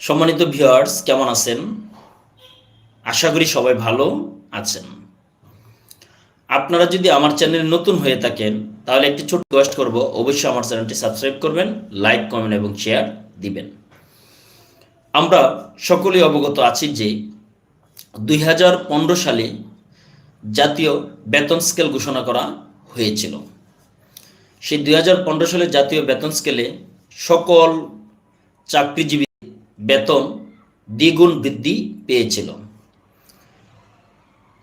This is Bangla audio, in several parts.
সম্মানিত ভিউয়ার্স, কেমন আছেন? আশা করি সবাই ভালো আছেন। আপনারা যদি আমার চ্যানেলে নতুন হয়ে থাকেন, তাহলে একটি ছোট রিকোয়েস্ট করব, অবশ্যই আমার চ্যানেলটি সাবস্ক্রাইব করবেন লাইক কমেন্ট এবং শেয়ার দিবেন। আমরা সকলেই অবগত আছি যে দুই হাজার পনেরো সালে জাতীয় বেতন স্কেল ঘোষণা করা হয়েছিল। সেই দুই হাজার পনেরো সালে জাতীয় বেতন স্কেলে সকল চাকরিজীবী বেতন দ্বিগুণ বৃদ্ধি পেয়েছিল।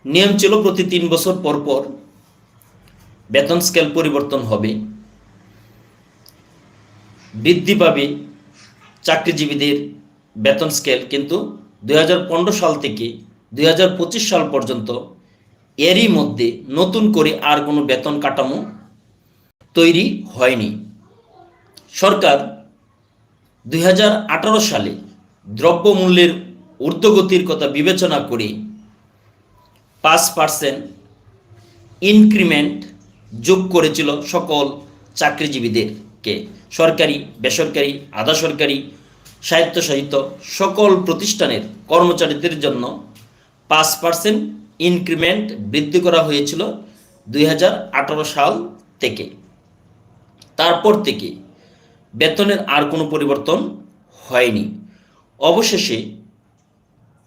নিয়ম ছিল প্রতি তিন বছর পর পর বেতন স্কেল পরিবর্তন হবে। বৃদ্ধি পাবে চাকরিজীবীদের বেতন স্কেল, কিন্তু দুই হাজার পনেরো সাল থেকে দুই হাজার পঁচিশ সাল পর্যন্ত এরই মধ্যে নতুন করে আর কোনো বেতন কাঠামো তৈরি হয়নি। সরকার দুই হাজার আঠারো সালে দ্রব্যমূল্যের ঊর্ধ্বগতির কথা বিবেচনা করে পাঁচ পার্সেন্ট ইনক্রিমেন্ট যোগ করেছিল সকল চাকরিজীবীদেরকে। সরকারি, বেসরকারি, আধা সরকারি, স্বায়ত্তশাসিত সকল প্রতিষ্ঠানের কর্মচারীদের জন্য পাঁচ পার্সেন্ট ইনক্রিমেন্ট বৃদ্ধি করা হয়েছিল দুই হাজার আঠারো সাল থেকে। তারপর থেকে বেতনের আর কোনো পরিবর্তন হয়নি। অবশেষে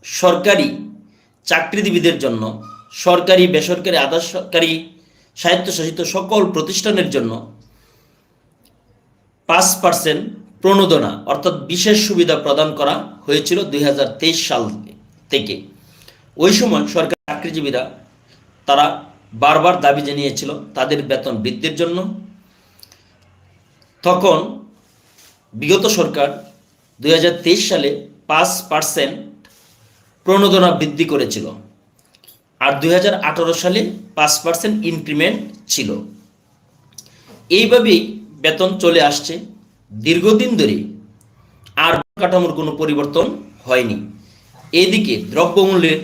সরকারি চাকরিজীবীদের জন্য, সরকারি, বেসরকারি আধা সরকারি স্বায়ত্তশাসিত সকল প্রতিষ্ঠানের জন্য পাঁচ পার্সেন্ট প্রণোদনা, অর্থাৎ বিশেষ সুবিধা প্রদান করা হয়েছিল দুই হাজার তেইশ সাল থেকে। ওই সময় সরকারি চাকরিজীবীরা তারা বারবার দাবি জানিয়েছিল তাদের বেতন বৃদ্ধির জন্য। তখন বিগত সরকার দুই হাজার তেইশ সালে পাঁচ পার্সেন্ট প্রণোদনা বৃদ্ধি করেছিল আর দুই হাজার আঠারো সালে পাঁচ পার্সেন্ট ইনক্রিমেন্ট ছিল। এইভাবেই বেতন চলে আসছে। দীর্ঘদিন ধরে আর কাঠামোর কোনো পরিবর্তন হয়নি। এদিকে দ্রব্যমূল্যের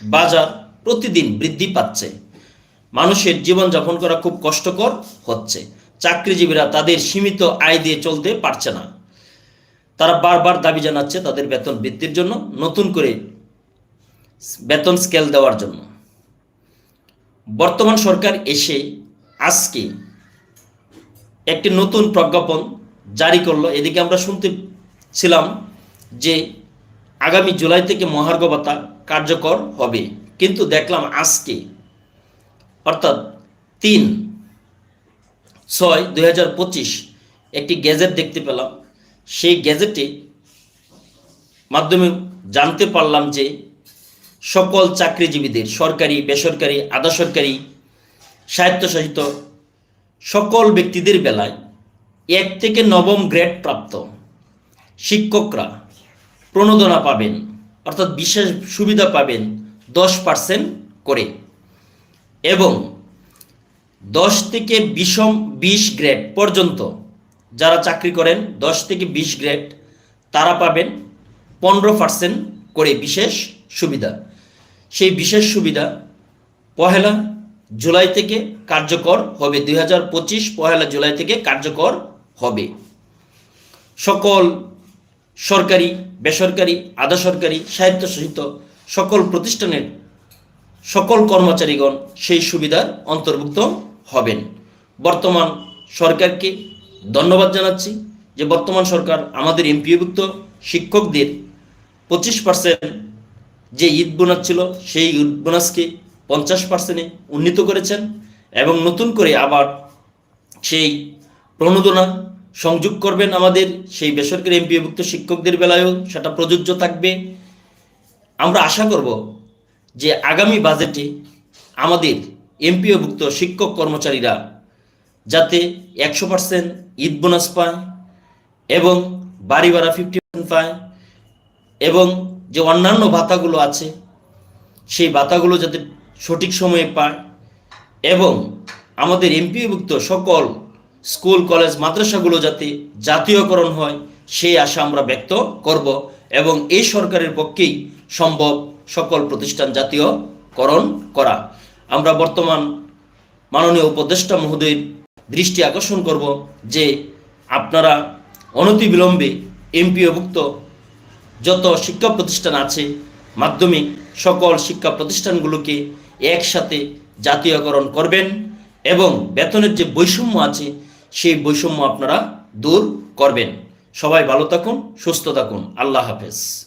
বাজার প্রতিদিন বৃদ্ধি পাচ্ছে। মানুষের জীবনযাপন করা খুব কষ্টকর হচ্ছে। চাকরিজীবীরা তাদের সীমিত আয় দিয়ে চলতে পারছে না। তারা বারবার দাবি জানাচ্ছে তাদের বেতন বৃদ্ধির জন্য, নতুন করে বেতন স্কেল দেওয়ার জন্য। বর্তমান সরকার এসে আজকে একটি নতুন প্রজ্ঞাপন জারি করল। এদিকে আমরা শুনতে ছিলাম যে আগামী জুলাই থেকে মহার্ঘ ভাতা কার্যকর হবে। কিন্তু দেখলাম আজকে, অর্থাৎ তিন ছয় দুই একটি গ্যাজেট দেখতে পেলাম। সেই গ্যাজেটে মাধ্যমে জানতে পারলাম যে সকল চাকরিজীবীদের, সরকারি, বেসরকারি আধা সরকারি স্বায়ত্তশাসিত সকল ব্যক্তিদের বেলায় এক থেকে নবম গ্রেড প্রাপ্ত শিক্ষকরা প্রণোদনা পাবেন, অর্থাৎ বিশেষ সুবিধা পাবেন দশ পার্সেন্ট করে এবং দশ থেকে বিষম বিশ গ্রেড পর্যন্ত যারা চাকরি করেন, দশ থেকে বিশ গ্রেড, তারা পাবেন পনেরো পার্সেন্ট করে বিশেষ সুবিধা। সেই বিশেষ সুবিধা পহেলা জুলাই থেকে কার্যকর হবে। দুই হাজার পঁচিশ পহেলা জুলাই থেকে কার্যকর হবে। সকল সরকারি, বেসরকারি, আধা সরকারি স্বায়ত্তশাসিত সকল প্রতিষ্ঠানের সকল কর্মচারীগণ সেই সুবিধার অন্তর্ভুক্ত হবেন। বর্তমান সরকারকে ধন্যবাদ জানাচ্ছি যে বর্তমান সরকার আমাদের এমপিওভুক্ত শিক্ষকদের পঁচিশ পার্সেন্ট যে ঈদ বোনাস ছিল, সেই ঈদ বোনাসকে পঞ্চাশ পার্সেন্টে উন্নীত করেছেন এবং নতুন করে আবার সেই প্রণোদনা সংযোগ করবেন আমাদের সেই বেসরকারি এমপিওভুক্ত শিক্ষকদের বেলায়ও, সেটা প্রযোজ্য থাকবে। আমরা আশা করব যে আগামী বাজেটে আমাদের এমপিওভুক্ত শিক্ষক কর্মচারীরা যাতে একশো পার্সেন্ট ঈদ বোনাস পায় এবং বাড়ি ভাড়া ফিফটি পার্সেন্ট পায় এবং যে অন্যান্য ভাতাগুলো আছে, সেই ভাতাগুলো যাতে সঠিক সময়ে পায় এবং আমাদের এমপিভুক্ত সকল স্কুল, কলেজ, মাদ্রাসাগুলো যাতে জাতীয়করণ হয়, সেই আশা আমরা ব্যক্ত করব এবং এই সরকারের পক্ষেই সম্ভব সকল প্রতিষ্ঠান জাতীয়করণ করা। আমরা বর্তমান মাননীয় উপদেষ্টা মহোদয়ের দৃষ্টি আকর্ষণ করব যে আপনারা অনতিবিলম্বে এমপিওভুক্ত যত শিক্ষা প্রতিষ্ঠান আছে, মাধ্যমিক সকল শিক্ষা প্রতিষ্ঠানগুলোকে একসাথে জাতীয়করণ করবেন এবং বেতনের যে বৈষম্য আছে, সেই বৈষম্য আপনারা দূর করবেন। সবাই ভালো থাকুন, সুস্থ থাকুন। আল্লাহ হাফেজ।